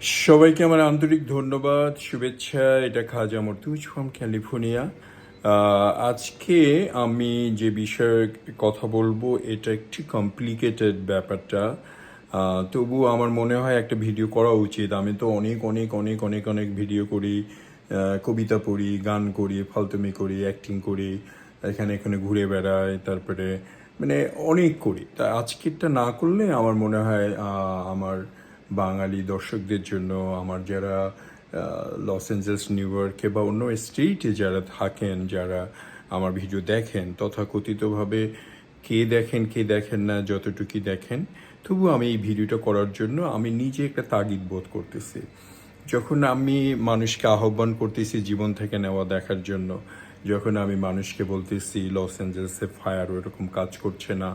সবাইকে আমার আন্তরিক ধন্যবাদ, শুভেচ্ছা। এটা খাজা মর্তুজ ফ্রম ক্যালিফোর্নিয়া। আজকে আমি যে বিষয়ে কথা বলব, এটা একটি কমপ্লিকেটেড ব্যাপারটা। তবু আমার মনে হয় একটা ভিডিও করা উচিত। আমি তো অনেক অনেক অনেক অনেক অনেক ভিডিও করি কবিতা পড়ি, গান করি, ফালতুমি করি অ্যাক্টিং করি, এখানে এখানে ঘুরে বেড়াই, তারপরে মানে অনেক করি। তা আজকেরটা না করলে আমার মনে হয় আমার বাঙালি দর্শকদের জন্য আমার যারা লস অ্যাঞ্জেলস নিউ ইয়র্কে বা অন্য স্টেটে যারা থাকেন, যারা আমার ভিডিও দেখেন, তথাকথিতভাবে কে দেখেন কে দেখেন না, যতটুকুই দেখেন, তবু আমি এই ভিডিওটা করার জন্য আমি নিজে একটা তাগিদ বোধ করতেছি। যখন আমি মানুষকে আহ্বান করতেছি জীবন থেকে নেওয়া দেখার জন্য, যখন আমি মানুষকে বলতেছি, লস অ্যাঞ্জেলসে ফায়ার ওরকম কাজ করছে না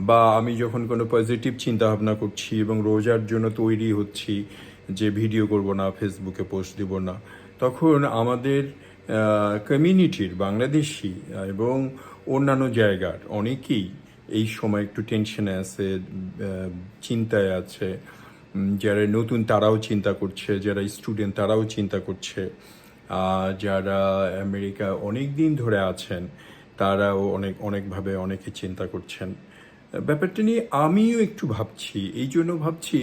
বা আমি যখন কোনো পজিটিভ চিন্তা ভাবনা করছি এবং রোজার জন্য তৈরি হচ্ছি, যে ভিডিও করব না ফেসবুকে পোস্ট দিব না, তখন আমাদের কমিউনিটির বাংলাদেশি এবং অন্যান্য জায়গার অনেকেই এই সময় একটু টেনশনে আছে চিন্তায় আছে। যারা নতুন তারাও চিন্তা করছে, যারা স্টুডেন্ট তারাও চিন্তা করছে। যারা আমেরিকা অনেক দিন ধরে আছেন, তারাও অনেক, অনেকভাবে অনেকে চিন্তা করছেন। ব্যাপারটা নিয়ে আমিও একটু ভাবছি। এই জন্য ভাবছি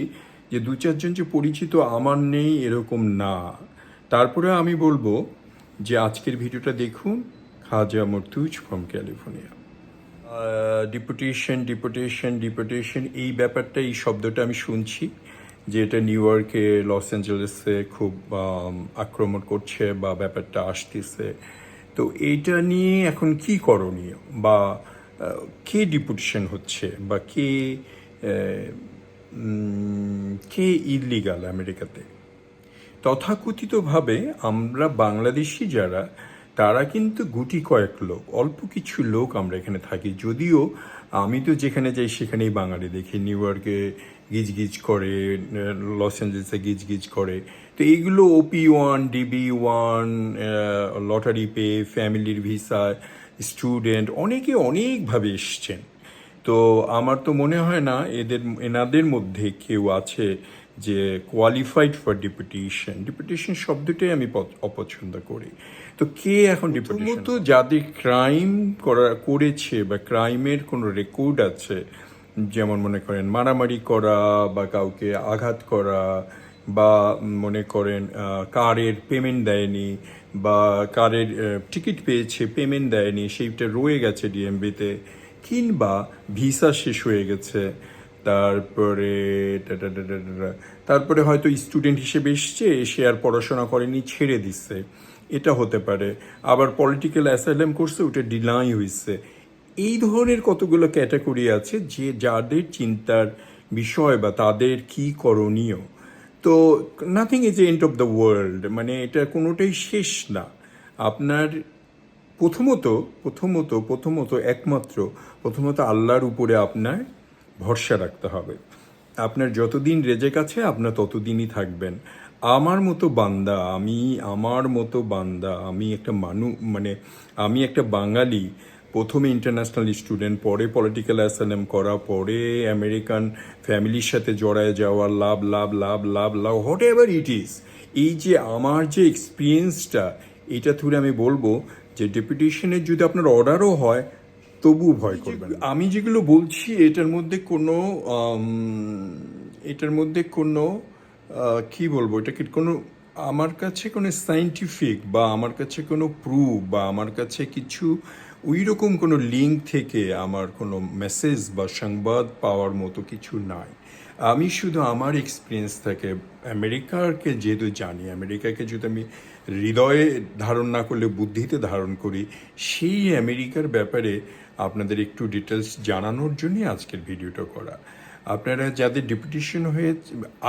যে দু চারজন যে পরিচিত আমার নেই এরকম না। তারপরে আমি বলব যে আজকের ভিডিওটা দেখুন Khaja Mortuz from California deputation deputation deputation এই ব্যাপারটা, এই শব্দটা আমি শুনছি যে এটা নিউ ইয়র্কে, লস অ্যাঞ্জেলেসে খুব আক্রমণ করছে বা ব্যাপারটা আসতেছে। তো এইটা নিয়ে এখন কি করণীয়? বা কে ডিপুটেশন হচ্ছে বা কে কে ইলিগাল আমেরিকাতে? তথাকথিতভাবে আমরা বাংলাদেশি যারা, তারা কিন্তু গুটি কয়েক লোক, অল্প কিছু লোক আমরা এখানে থাকি। যদিও আমি তো যেখানে যাই সেখানেই বাঙালি দেখি। নিউ ইয়র্কে গিজগিজ করে, লস অ্যাঞ্জেলসে গিজগিজ করে। তো এইগুলো OP one DB one lottery pay, ফ্যামিলির ভিসা স্টুডেন্ট অনেকে অনেকভাবে এসছেন। তো আমার তো মনে হয় না এদের এনাদের মধ্যে কেউ আছে যে কোয়ালিফাইড ফর ডিপুটেশন ডিপুটেশন শব্দটাই আমি পছ- অপছন্দ করি। তো কে এখন ডিপুটেশন তো যাদের ক্রাইম করা করেছে বা ক্রাইমের কোনো রেকর্ড আছে যেমন মনে করেন মারামারি করা বা কাউকে আঘাত করা বা মনে করেন কারের পেমেন্ট দেয়নি বা কারের টিকিট পেয়েছে পেমেন্ট দেয়নি, সেইটা রয়ে গেছে ডিএমবিতে কিংবা ভিসা শেষ হয়ে গেছে, তারপরে। তারপরে হয়তো স্টুডেন্ট হিসেবে এসছে, এসে আর পড়াশোনা করেনি, ছেড়ে দিচ্ছে এটা হতে পারে। আবার পলিটিক্যাল অ্যাসাইলাম করছে ওটা ডিলাই হয়েছে এই ধরনের কতগুলো ক্যাটাগরি আছে যে যাদের চিন্তার বিষয় বা তাদের কি করণীয়? তো nothing is end of the world মানে এটা কোনোটাই শেষ না। আপনার প্রথমত প্রথমত প্রথমত একমাত্র, প্রথমত আল্লাহর উপরে আপনার ভরসা রাখতে হবে। আপনার যতদিন রেজেক আছে, আপনার ততদিনই থাকবেন। আমার মতো বান্দা, আমি আমার মতো বান্দা, আমি একটা মানু মানে আমি একটা বাঙালি প্রথমে ইন্টারন্যাশনাল স্টুডেন্ট পরে পলিটিক্যাল অ্যাসাইলাম করা পরে আমেরিকান ফ্যামিলির সাথে জড়ায় যাওয়া love love love love love whatever it is এই যে আমার যে এক্সপিরিয়েন্সটা এটা থ্রু আমি বলব যে ডেপুটেশনের যদি আপনার অর্ডারও হয় তবু ভয় করবেন আমি যেগুলো বলছি এটার মধ্যে কোনো এটার মধ্যে কোনো কি বলব এটাকে কোনো আমার কাছে কোনো সাইন্টিফিক বা আমার কাছে কোনো প্রুফ বা আমার কাছে কিছু ওই রকম কোনো লিঙ্ক থেকে আমার কোনো মেসেজ বা সংবাদ পাওয়ার মতো কিছু নাই। আমি শুধু আমার এক্সপিরিয়েন্স থেকে আমেরিকাকে যেহেতু জানি, আমেরিকাকে যদি আমি হৃদয়ে ধারণ না করলে, বুদ্ধিতে ধারণ করি, সেই আমেরিকার ব্যাপারে আপনাদের একটু ডিটেলস জানানোর জন্যই আজকের ভিডিওটা করা। আপনারা যাদের ডিপুটেশন হয়ে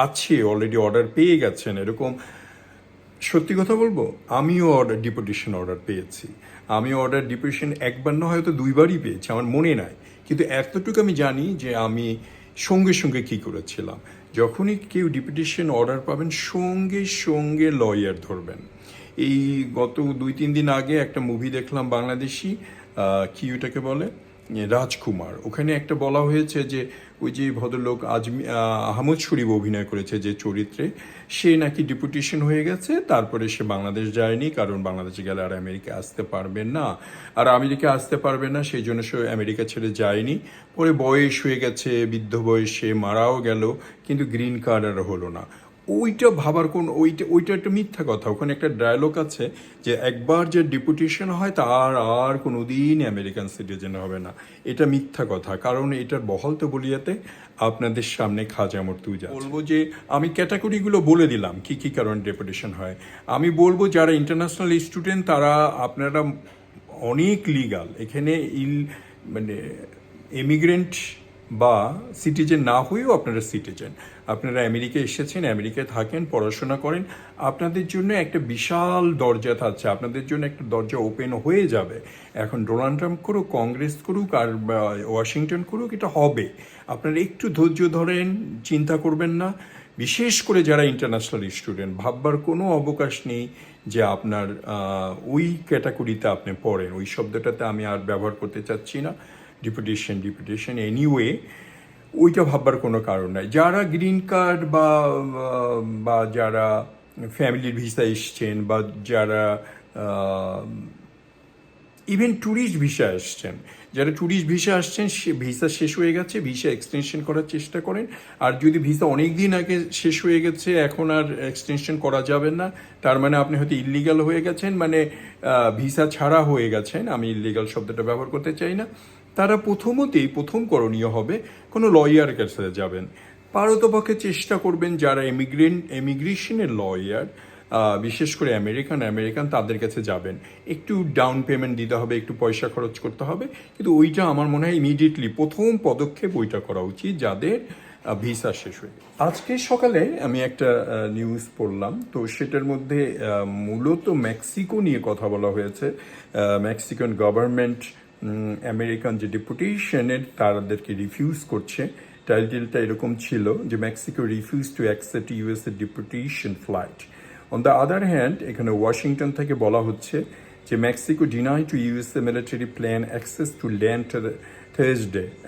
আছে অলরেডি অর্ডার পেয়ে গেছেন, এরকম সত্যি কথা বলব? আমিও অর্ডার ডিপুটেশন অর্ডার পেয়েছি। আমি অর্ডার ডিপুটেশন একবার না হয়তো দুইবারই পেয়েছি, আমার মনে নাই। কিন্তু এতটুকু আমি জানি যে আমি সঙ্গে সঙ্গে কি করেছিলাম। যখনই কেউ ডিপুটেশন অর্ডার পাবেন, সঙ্গে সঙ্গে লয়ার ধরবেন। এই গত দুই তিন দিন আগে একটা মুভি দেখলাম বাংলাদেশি কি ওটাকে বলে? রাজকুমার। ওখানে একটা বলা হয়েছে যে ওই যে ভদ্রলোক আজমি আহ, আহমদ শরীফ অভিনয় করেছে যে চরিত্রে সে নাকি ডিপুটেশন হয়ে গেছে তারপরে সে বাংলাদেশ যায়নি কারণ বাংলাদেশে গেলে আর আমেরিকা আসতে পারবে না। আর আমেরিকা আসতে পারবে না সেই জন্য সে আমেরিকা ছেড়ে যায়নি। পরে বয়স হয়ে গেছে বৃদ্ধ বয়সে মারাও গেল কিন্তু গ্রিন কার্ড আর হলো না। ওইটা ভাবার কোন, ওইটা ওইটা একটা মিথ্যা কথা। ওখানে একটা ডায়লগ আছে যে একবার যে ডিপুটেশন হয়, তার আর কোনোদিন আমেরিকান সিটিজেন হবে না। এটা মিথ্যা কথা। কারণ এটার বহল তো বলিয়াতে আপনাদের সামনে খাজা মর মর্তুজা বলব যে আমি ক্যাটাগরিগুলো বলে দিলাম কি কি কারণে ডেপুটেশন হয়। আমি বলব যারা ইন্টারন্যাশনাল স্টুডেন্ট তারা আপনারা অনেক লিগাল এখানে ইল মানে এমিগ্রেন্ট বা সিটিজেন না হয়েও আপনারা সিটিজেন আপনারা আমেরিকায় এসেছেন, আমেরিকায় থাকেন, পড়াশোনা করেন। আপনাদের জন্য একটা বিশাল দরজা থাকছে। আপনাদের জন্য একটা দরজা ওপেন হয়ে যাবে। এখন ডোনাল্ড ট্রাম্প করুক, কংগ্রেস করুক আর ওয়াশিংটন করুক, এটা হবে। আপনারা একটু ধৈর্য ধরেন, চিন্তা করবেন না। বিশেষ করে যারা ইন্টারন্যাশনাল স্টুডেন্ট ভাববার কোনো অবকাশ নেই যে আপনার ওই ক্যাটাগরিতে আপনি পড়েন। ওই শব্দটাতে আমি আর ব্যবহার করতে চাচ্ছি না। ডিপুটেশন ডিপুটেশন এনিওয়ে ওইটা ভাববার কোনো কারণ নাই। যারা গ্রিন কার্ড বা বা যারা ফ্যামিলির ভিসা এসছেন বা যারা ইভেন ট্যুরিস্ট ভিসা আসছেন যারা ট্যুরিস্ট ভিসা আসছেন, সে ভিসা শেষ হয়ে গেছে ভিসা এক্সটেনশন করার চেষ্টা করেন। আর যদি ভিসা অনেক দিন আগে শেষ হয়ে গেছে, এখন আর এক্সটেনশন করা যাবে না, তার মানে আপনি হয়তো ইলিগাল হয়ে গেছেন মানে ভিসা ছাড়া হয়ে গেছেন, আমি ইলিগাল শব্দটা ব্যবহার করতে চাই না। তারা প্রথমতেই প্রথম করণীয় হবে কোনো লয়ার কাছে যাবেন। পারতপক্ষে চেষ্টা করবেন যারা এমিগ্রেন্ট এমিগ্রেশনের লয়ার বিশেষ করে আমেরিকান আমেরিকান তাদের কাছে যাবেন। একটু ডাউন পেমেন্ট দিতে হবে, একটু পয়সা খরচ করতে হবে। কিন্তু ওইটা আমার মনে হয় ইমিডিয়েটলি প্রথম পদক্ষেপ ওইটা করা উচিত যাদের ভিসা শেষ হয়ে আজকে সকালে আমি একটা নিউজ পড়লাম। তো সেটার মধ্যে মূলত মেক্সিকো নিয়ে কথা বলা হয়েছে। মেক্সিকান গভর্নমেন্ট আমেরিকান যে ডেপুটেশনের তাদেরকে রিফিউজ করছে টাইটেলটা এরকম ছিল যে Mexico refuse to accept US a deportation flight on the other hand এখানে ওয়াশিংটন থেকে বলা হচ্ছে যে Mexico deny to USA military plan access to land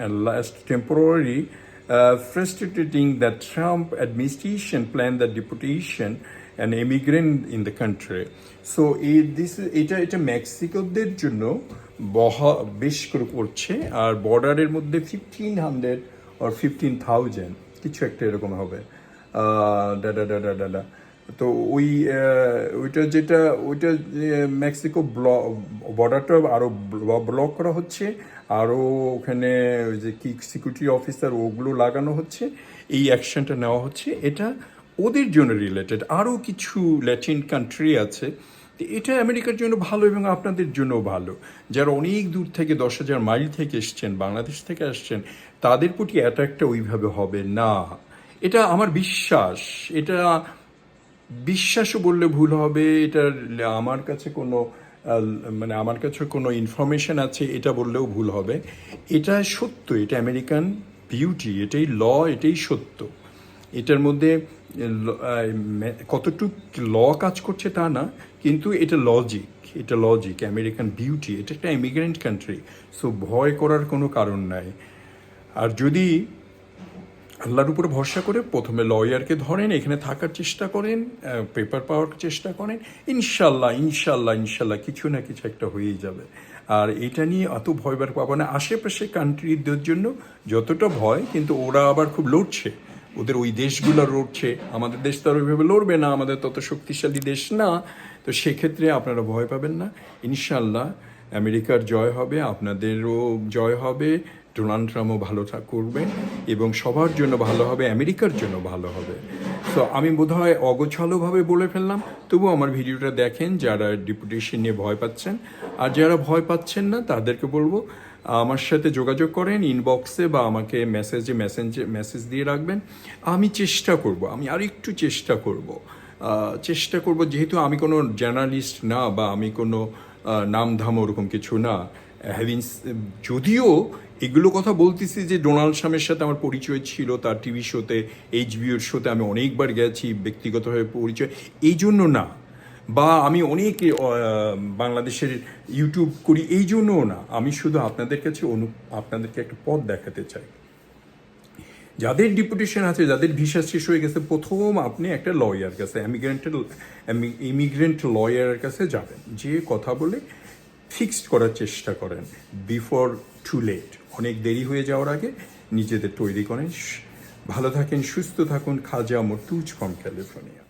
and last temporarily uh, frustrating that Trump administration planned the deportation an immigrant in the country. So, এই this এটা এটা মেক্সিকোদের জন্য বহা, বেশ করে করছে, আর বর্ডারের মধ্যে ফিফটিন হান্ড্রেড আর ফিফটিন থাউজেন্ড কিছু একটা এরকম হবে। ডাডা ডাডা ডাডা তো ওই ওইটা যেটা, ওইটা মেক্সিকো ব্লক বর্ডারটা আরও ব্লক করা হচ্ছে আরও ওখানে ওই যে কি সিকিউরিটি অফিসার ওগুলো লাগানো হচ্ছে, এই অ্যাকশনটা নেওয়া হচ্ছে। এটা ওদের জন্য রিলেটেড আরও কিছু ল্যাটিন কান্ট্রি আছে। এটা আমেরিকার জন্য ভালো এবং আপনাদের জন্য ভালো। যারা অনেক দূর থেকে, দশ হাজার মাইল থেকে এসছেন, বাংলাদেশ থেকে আসছেন, তাদের প্রতি অ্যাটাকটা ওইভাবে হবে না। এটা আমার বিশ্বাস। এটা বিশ্বাসও বললে ভুল হবে। এটা আমার কাছে কোনো মানে আমার কাছে কোনো ইনফরমেশন আছে, এটা বললেও ভুল হবে। এটা সত্য, এটা আমেরিকান বিউটি এটাই ল এটাই সত্য। এটার মধ্যে কতটুক ল কাজ করছে তা না, কিন্তু এটা লজিক এটা লজিক আমেরিকান বিউটি এটা একটা ইমিগ্রেন্ট কান্ট্রি সো ভয় করার কোনো কারণ নাই। আর যদি আল্লাহর উপরে ভরসা করে প্রথমে লয়ারকে ধরেন, এখানে থাকার চেষ্টা করেন পেপার পাওয়ার চেষ্টা করেন, ইনশাল্লাহ ইনশাল্লাহ ইনশাল্লাহ কিছু না কিছু একটা হয়েই যাবে। আর এটা নিয়ে অত ভয় বার পাবো না, আশেপাশে কান্ট্রিদের জন্য যতটা ভয়, কিন্তু ওরা আবার খুব লড়ছে। ওদের ওই দেশগুলো লড়ছে, আমাদের দেশ তো আর ওইভাবে লড়বে না, আমাদের তত শক্তিশালী দেশ না। তো সেক্ষেত্রে আপনারা ভয় পাবেন না। ইনশাল্লাহ আমেরিকার জয় হবে, আপনাদেরও জয় হবে। ডোনাল্ড ট্রাম্পও ভালো থাক করবেন এবং সবার জন্য ভালো হবে, আমেরিকার জন্য ভালো হবে। তো আমি বোধহয় অগোছালোভাবে বলে ফেললাম। তবু আমার ভিডিওটা দেখেন যারা ডিপুটেশন নিয়ে ভয় পাচ্ছেন। আর যারা ভয় পাচ্ছেন না, তাদেরকে বলব, আমার সাথে যোগাযোগ করেন ইনবক্সে বা আমাকে মেসেজে মেসেঞ্জে মেসেজ দিয়ে রাখবেন। আমি চেষ্টা করব, আমি আর একটু চেষ্টা করব। চেষ্টা করব যেহেতু আমি কোনো জার্নালিস্ট না বা আমি কোনো নামধাম ওরকম কিছু না। হ্যাভিং যদিও এগুলো কথা বলতেছি যে ডোনাল্ড ট্রাম্পের সাথে আমার পরিচয় ছিল, তার টিভি শোতে, এইচবিওর শোতে আমি অনেকবার গেছি, ব্যক্তিগতভাবে পরিচয়। এই জন্য না। বা আমি অনেক বাংলাদেশের ইউটিউব করি এই জন্যও না। আমি শুধু আপনাদের কাছে অনু, আপনাদেরকে একটা পথ দেখাতে চাই। যাদের ডিপুটেশন আছে, যাদের ভিসা শেষ হয়ে গেছে, প্রথম আপনি একটা লয়ার কাছে ইমিগ্রেন্টের ইমিগ্রেন্ট লয়ারের কাছে যাবেন। যে কথা বলে ফিক্সড করার চেষ্টা করেন বিফোর টু লেট অনেক দেরি হয়ে যাওয়ার আগে নিজেদের তৈরি করেন। ভালো থাকেন, সুস্থ থাকুন। খাজা মর্তুজ ফ্রম ক্যালিফোর্নিয়া